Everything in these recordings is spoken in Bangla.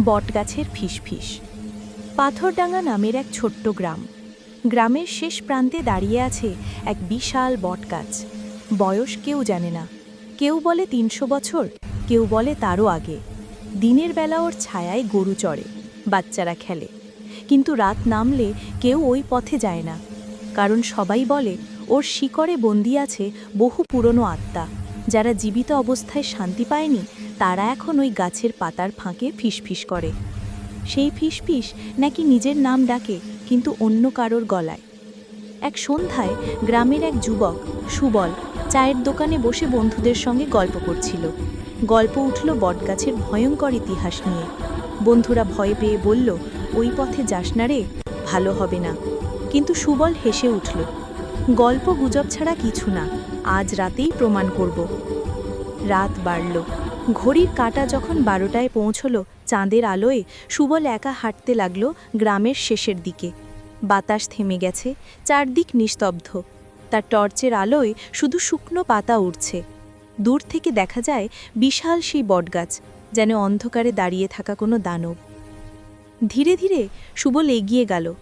বটগাছের ফিসফিস। পাথরডাঙ্গা নামের এক ছোট্ট গ্রাম। গ্রামের শেষ প্রান্তে দাঁড়িয়ে আছে এক বিশাল বটগাছ। বয়স কেউ জানে না। কেউ বলে তিনশো বছর, কেউ বলে তারও আগে। দিনের বেলা ওর ছায়ায় গরু চড়ে, বাচ্চারা খেলে। কিন্তু রাত নামলে কেউ ওই পথে যায় না। কারণ সবাই বলে, ওর শিকড়ে বন্দি আছে বহু পুরনো আত্মা, যারা জীবিত অবস্থায় শান্তি পায়নি তারা এখন ওই গাছের পাতার ফাঁকে ফিসফিস করে। সেই ফিসফিস নাকি নিজের নাম ডাকে, কিন্তু অন্য কারোর গলায়। এক সন্ধ্যায় গ্রামের এক যুবক, সুবল, চায়ের দোকানে বসে বন্ধুদের সঙ্গে গল্প করছিল। গল্প উঠল বটগাছের ভয়ঙ্কর ইতিহাস নিয়ে। বন্ধুরা ভয় পেয়ে বলল, ওই পথে যাস না রে, ভালো হবে না। কিন্তু সুবল হেসে উঠল, গল্প গুজব ছাড়া কিছু না, আজ রাতেই প্রমাণ করব। রাত বাড়ল। ঘড়ির কাঁটা যখন বারোটায় পৌঁছল, চাঁদের আলোয় সুবল একা হাঁটতে লাগল গ্রামের শেষের দিকে। বাতাস থেমে গেছে, চারদিক নিস্তব্ধ। তার টর্চের আলোয় শুধু শুকনো পাতা উড়ছে। দূর থেকে দেখা যায় বিশাল সেই বটগাছ, যেন অন্ধকারে দাঁড়িয়ে থাকা কোনো দানব। ধীরে ধীরে সুবল এগিয়ে গেল।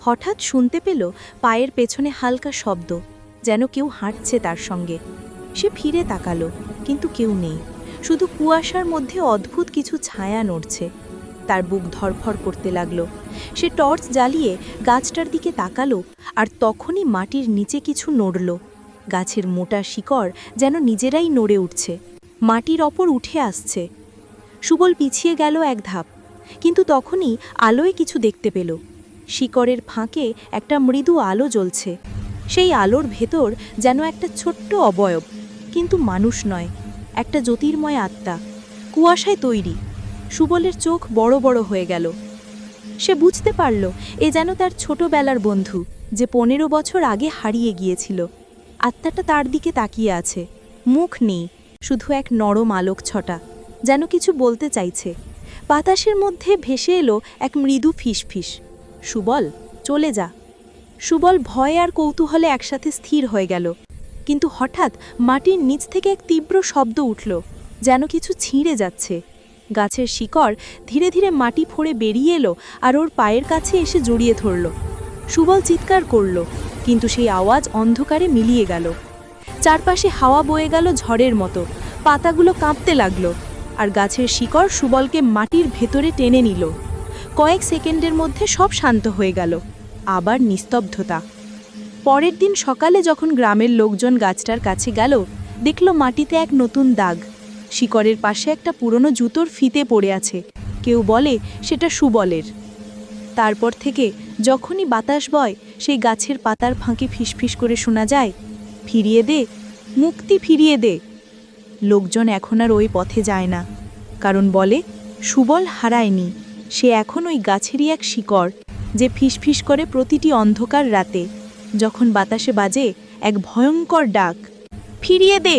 হঠাৎ শুনতে পেল পায়ের পেছনে হালকা শব্দ, যেন কেউ হাঁটছে তার সঙ্গে। সে ফিরে তাকালো, কিন্তু কেউ নেই। শুধু কুয়াশার মধ্যে অদ্ভুত কিছু ছায়া নড়ছে। তার বুক ধরফর করতে লাগল। সে টর্চ জ্বালিয়ে গাছটার দিকে তাকালো আর তখনই মাটির নিচে কিছু নড়ল। গাছের মোটা শিকড় যেন নিজেরাই নড়ে উঠছে। মাটির অপর উঠে আসছে। সুবল পিছিয়ে গেল এক ধাপ, কিন্তু তখনই আলোয় কিছু দেখতে পেল। শিকড়ের ফাঁকে একটা মৃদু আলো জ্বলছে। সেই আলোর ভেতর যেন একটা ছোট্ট অবয়ব, কিন্তু মানুষ নয়। একটা জ্যোতির্ময় আত্মা, কুয়াশায় তৈরি। সুবলের চোখ বড় বড় হয়ে গেল। সে বুঝতে পারল, এ যেন তার ছোটবেলার বন্ধু, যে পনেরো বছর আগে হারিয়ে গিয়েছিল। আত্মাটা তার দিকে তাকিয়ে আছে। মুখ নেই, শুধু এক নরম আলোক ছটা, যেন কিছু বলতে চাইছে। বাতাসের মধ্যে ভেসে এলো এক মৃদু ফিসফিস। সুবল, চলে যা। সুবল ভয় আর কৌতূহলে একসাথে স্থির হয়ে গেল। কিন্তু হঠাৎ মাটির নিচ থেকে এক তীব্র শব্দ উঠল, যেন কিছু ছিঁড়ে যাচ্ছে। গাছের শিকড় ধীরে ধীরে মাটি ফোড়ে বেরিয়ে এলো আর ওর পায়ের কাছে এসে জড়িয়ে ধরল। সুবল চিৎকার করল, কিন্তু সেই আওয়াজ অন্ধকারে মিলিয়ে গেল। চারপাশে হাওয়া বয়ে গেল ঝড়ের মতো, পাতাগুলো কাঁপতে লাগল, আর গাছের শিকড় সুবলকে মাটির ভেতরে টেনে নিল। কয়েক সেকেন্ডের মধ্যে সব শান্ত হয়ে গেল, আবার নিস্তব্ধতা। পরের দিন সকালে যখন গ্রামের লোকজন গাছটার কাছে গেল, দেখল মাটিতে এক নতুন দাগ। শিকড়ের পাশে একটা পুরনো জুতোর ফিতে পড়ে আছে। কেউ বলে, সেটা সুবলের। তারপর থেকে যখনই বাতাস বয়, সেই গাছের পাতার ফাঁকে ফিসফিস করে শোনা যায়, ফিরিয়ে দে, মুক্তি ফিরিয়ে দে। লোকজন এখন আর ওই পথে যায় না। কারণ বলে, সুবল হারায়নি। সে এখন ওই গাছেরই এক শিকড়, যে ফিসফিস করে প্রতিটি অন্ধকার রাতে। যখন বাতাসে বাজে এক ভয়ঙ্কর ডাক ফিরিয়ে দে!